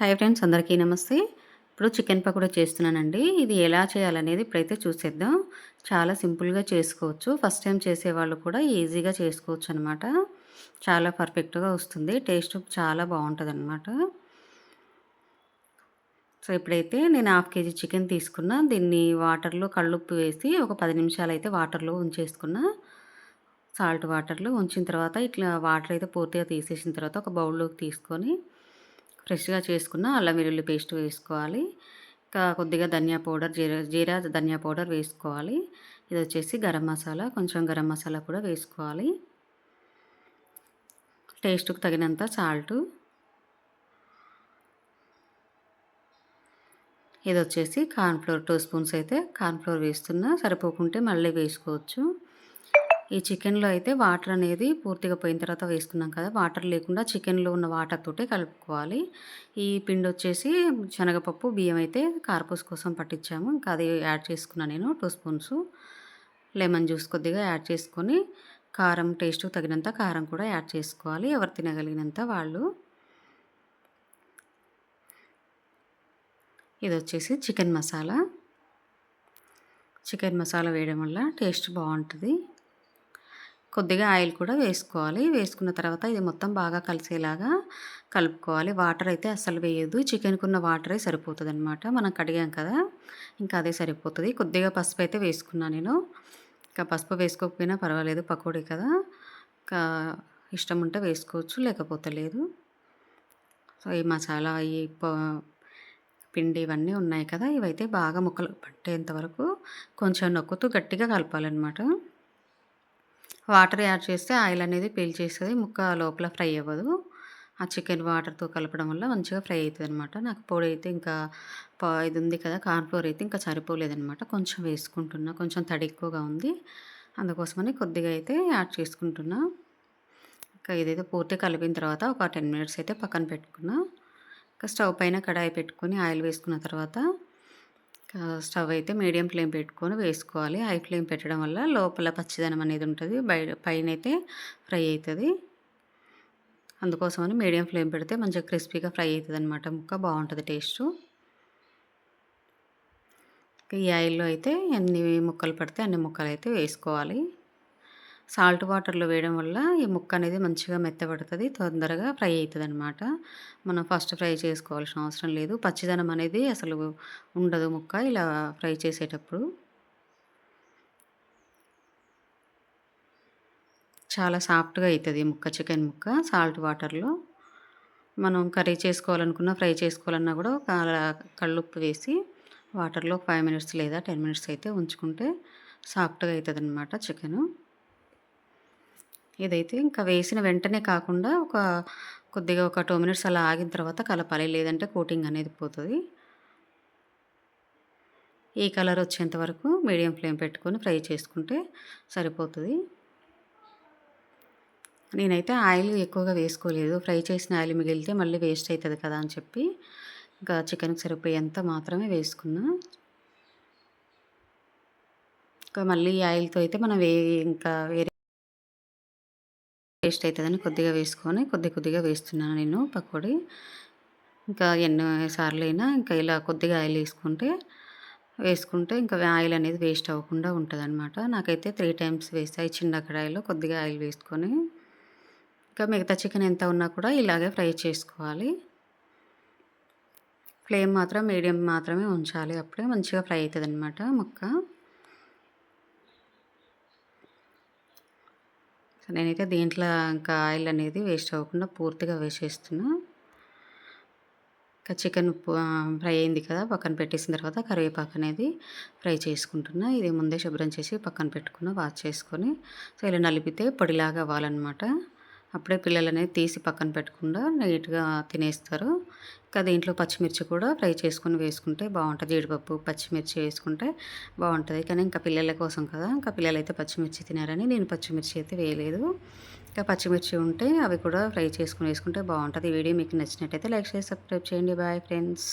Hi friends అందరికీ నమస్తే. ఇప్పుడు చికెన్ పకోడా చేస్తున్నానండి. ఇది ఎలా చేయాలనేది ఇప్పుడైతే చూసేద్దాం. చాలా సింపుల్గా చేసుకోవచ్చు. ఫస్ట్ టైం చేసేవాళ్ళు కూడా ఈజీగా చేసుకోవచ్చు అనమాట చాలా పర్ఫెక్ట్గా వస్తుంది. టేస్ట్ చాలా బాగుంటుంది అనమాట సో ఇప్పుడైతే నేను హాఫ్ కేజీ చికెన్ తీసుకున్నా. దీన్ని వాటర్లో కళ్ళుప్పు వేసి ఒక పది నిమిషాలు అయితే వాటర్లో ఉంచేసుకున్నా. సాల్ట్ వాటర్లో ఉంచిన తర్వాత ఇట్లా వాటర్ అయితే పూర్తిగా తీసేసిన తర్వాత ఒక బౌల్లోకి తీసుకొని ఫ్రెష్గా చేసుకున్న అల్లం వెల్లుల్లి పేస్ట్ వేసుకోవాలి. ఇంకా కొద్దిగా ధనియా పౌడర్ జీరా జీరా ధనియా పౌడర్ వేసుకోవాలి. ఇది వచ్చేసి గరం మసాలా కొంచెం గరం మసాలా కూడా వేసుకోవాలి. టేస్ట్కి తగినంత సాల్టు. ఇది వచ్చేసి కార్న్ఫ్లోర్ టూ స్పూన్స్ అయితే కార్న్ఫ్లోర్ వేస్తున్నా. సరిపోకుంటే మళ్ళీ వేసుకోవచ్చు. ఈ చికెన్లో అయితే వాటర్ అనేది పూర్తిగా పోయిన తర్వాత వేసుకున్నాం కదా! వాటర్ లేకుండా చికెన్లో ఉన్న వాటర్ తోటే కలుపుకోవాలి. ఈ పిండి వచ్చేసి శనగపప్పు బియ్యం అయితే కార్పూస్ కోసం పట్టించాము. ఇంకా అది యాడ్ చేసుకున్నాను నేను టూ స్పూన్స్. లెమన్ జ్యూస్ కొద్దిగా యాడ్ చేసుకొని కారం టేస్ట్ తగినంత కారం కూడా యాడ్ చేసుకోవాలి. ఎవరు తినగలిగినంత వాళ్ళు. ఇది వచ్చేసి చికెన్ మసాలా. చికెన్ మసాలా వేయడం వల్ల టేస్ట్ బాగుంటుంది. కొద్దిగా ఆయిల్ కూడా వేసుకోవాలి. వేసుకున్న తర్వాత ఇది మొత్తం బాగా కలిసేలాగా కలుపుకోవాలి. వాటర్ అయితే అస్సలు వేయదు చికెన్కి ఉన్న వాటరే సరిపోతుంది అనమాట మనం కడిగాం కదా ఇంకా అదే సరిపోతుంది. కొద్దిగా పసుపు అయితే వేసుకున్నాను నేను. ఇంకా పసుపు వేసుకోకపోయినా పర్వాలేదు పకోడీ కదా. ఇంకా ఇష్టం ఉంటే వేసుకోవచ్చు లేకపోతే లేదు. సో ఈ మసాలా ఈ పిండి ఇవన్నీ ఉన్నాయి కదా. ఇవైతే బాగా ముక్కలు పట్టేంత వరకు కొంచెం నొక్కుతూ గట్టిగా కలపాలన్నమాట. వాటర్ యాడ్ చేస్తే ఆయిల్ అనేది పీల్చేస్తుంది ముక్క లోపల ఫ్రై అవ్వదు. ఆ చికెన్ వాటర్తో కలపడం వల్ల మంచిగా ఫ్రై అవుతుంది అనమాట నాకు పొడి అయితే ఇంకా ఇది ఉంది కదా కార్న్ఫ్లోర్ అయితే ఇంకా సరిపోలేదనమాట కొంచెం వేసుకుంటున్నా కొంచెం తడి ఎక్కువగా ఉంది. అందుకోసమని కొద్దిగా అయితే యాడ్ చేసుకుంటున్నా. ఇంకా ఇదైతే పూర్తి కలిపిన తర్వాత ఒక టెన్ మినిట్స్ అయితే పక్కన పెట్టుకున్నా. ఇంకా స్టవ్ పైన కడాయి పెట్టుకొని ఆయిల్ వేసుకున్న తర్వాత స్టవ్ అయితే మీడియం ఫ్లేమ్ పెట్టుకొని వేసుకోవాలి. హై ఫ్లేమ్ పెట్టడం వల్ల లోపల పచ్చిదనం అనేది ఉంటుంది. బయట పైన అయితే ఫ్రై అవుతుంది అందుకోసమని మీడియం ఫ్లేమ్ పెడితే మంచిగా క్రిస్పీగా ఫ్రై అవుతుంది అనమాట ముక్క బాగుంటుంది టేస్ట్. ఈ ఆయిల్లో అయితే ఎన్ని ముక్కలు పడితే అన్ని ముక్కలు అయితే వేసుకోవాలి. సాల్ట్ వాటర్లో వేయడం వల్ల ఈ ముక్క అనేది మంచిగా మెత్తబడుతుంది తొందరగా ఫ్రై అవుతుంది అనమాట మనం ఫస్ట్ ఫ్రై చేసుకోవాల్సిన అవసరం లేదు. పచ్చిదనం అనేది అసలు ఉండదు ముక్క ఇలా ఫ్రై చేసేటప్పుడు. చాలా సాఫ్ట్గా అవుతుంది ముక్క చికెన్ ముక్క సాల్ట్ వాటర్లో. మనం కర్రీ చేసుకోవాలనుకున్నా ఫ్రై చేసుకోవాలన్నా కూడా కళ్ళుప్పు వేసి వాటర్లో ఫైవ్ మినిట్స్ లేదా టెన్ మినిట్స్ అయితే ఉంచుకుంటే సాఫ్ట్గా అవుతుంది అనమాట చికెను. ఇదైతే ఇంకా వేసిన వెంటనే కాకుండా ఒక కొద్దిగా ఒక టూ మినిట్స్ అలా ఆగిన తర్వాత కలపాలి. లేదంటే కోటింగ్ అనేది పోతుంది. ఈ కలర్ వచ్చేంత వరకు మీడియం ఫ్లేమ్ పెట్టుకొని ఫ్రై చేసుకుంటే సరిపోతుంది. నేనైతే ఆయిల్ ఎక్కువగా వేసుకోలేదు. ఫ్రై చేసిన ఆయిల్ మిగిలితే మళ్ళీ వేస్ట్ అవుతుంది కదా అని చెప్పి ఇంకా చికెన్కి సరిపోయేంత మాత్రమే వేసుకున్నా. ఇంకా మళ్ళీ ఆయిల్తో అయితే మనం వే ఇంకా వేరే టేస్ట్ అవుతుందని కొద్దిగా వేసుకొని కొద్ది కొద్దిగా వేస్తున్నాను నేను పకోడీ. ఇంకా ఎన్ని సార్లు అయినా ఇంకా ఇలా కొద్దిగా ఆయిల్ వేసుకుంటే వేసుకుంటే ఇంకా ఆయిల్ అనేది వేస్ట్ అవ్వకుండా ఉంటుంది అనమాట నాకైతే త్రీ టైమ్స్ వేసాయి చిన్న కడాయిలో కొద్దిగా ఆయిల్ వేసుకొని. ఇంకా మిగతా చికెన్ ఎంత ఉన్నా కూడా ఇలాగే ఫ్రై చేసుకోవాలి. ఫ్లేమ్ మాత్రం మీడియం మాత్రమే ఉంచాలి. అప్పుడే మంచిగా ఫ్రై అవుతుంది అనమాట ముక్క. నేనైతే దీంట్లో ఇంకా ఆయిల్ అనేది వేస్ట్ అవ్వకుండా పూర్తిగా వేసేస్తున్నా. ఇంకా చికెన్ ఫ్రై అయింది కదా పక్కన పెట్టేసిన తర్వాత కరివేపాకు అనేది ఫ్రై చేసుకుంటున్నా. ఇది ముందే శుభ్రం చేసి పక్కన పెట్టుకున్న వాష్ చేసుకొని సో ఇలా నలిపితే పొడిలాగా అవ్వాలన్నమాట. అప్పుడే పిల్లలు అనేది తీసి పక్కన పెట్టకుండా నీట్గా తినేస్తారు. ఇంకా దీంట్లో పచ్చిమిర్చి కూడా ఫ్రై చేసుకుని వేసుకుంటే బాగుంటుంది. జీడిపప్పు పచ్చిమిర్చి వేసుకుంటే బాగుంటుంది. కానీ ఇంకా పిల్లల కోసం కదా ఇంకా పిల్లలు అయితే పచ్చిమిర్చి తినారని నేను పచ్చిమిర్చి అయితే వేయలేదు. ఇంకా పచ్చిమిర్చి ఉంటే అవి కూడా ఫ్రై చేసుకుని వేసుకుంటే బాగుంటుంది. ఈ వీడియో మీకు నచ్చినట్టయితే లైక్ చేసి సబ్స్క్రైబ్ చేయండి. Bye friends.